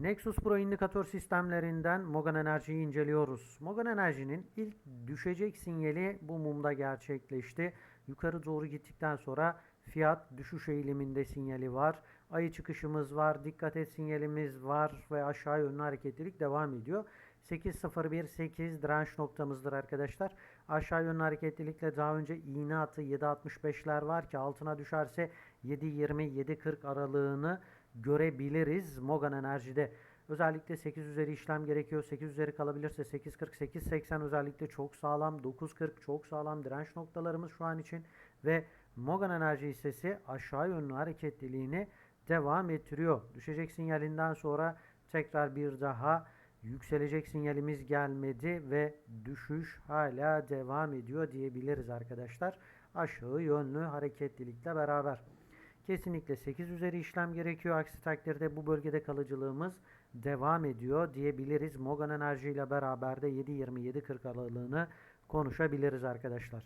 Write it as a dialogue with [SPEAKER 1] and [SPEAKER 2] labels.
[SPEAKER 1] Nexus Pro indikatör sistemlerinden Mogan Enerji'yi inceliyoruz. Mogan Enerji'nin ilk düşecek sinyali bu mumda gerçekleşti. Yukarı doğru gittikten sonra fiyat düşüş eğiliminde sinyali var. Ayı çıkışımız var, dikkat et sinyalimiz var ve aşağı yönlü hareketlilik devam ediyor. 8.018 direnç noktamızdır arkadaşlar. Aşağı yönlü hareketlilikle daha önce iğne atı 7.65'ler var ki altına düşerse 7.20-7.40 aralığını görebiliriz Mogan Enerji'de. Özellikle 8 üzeri işlem gerekiyor. 8 üzeri kalabilirse 8.40, 8.80 özellikle çok sağlam. 9.40 çok sağlam direnç noktalarımız şu an için. Ve Mogan Enerji hissesi aşağı yönlü hareketliliğini devam ettiriyor. Düşecek sinyalinden sonra tekrar bir daha yükselecek sinyalimiz gelmedi ve düşüş hala devam ediyor diyebiliriz arkadaşlar. Aşağı yönlü hareketlilikle beraber. Kesinlikle 8 üzeri işlem gerekiyor. Aksi takdirde bu bölgede kalıcılığımız devam ediyor diyebiliriz. Mogan Enerji ile beraber de 7.20-7.40 aralığını konuşabiliriz arkadaşlar.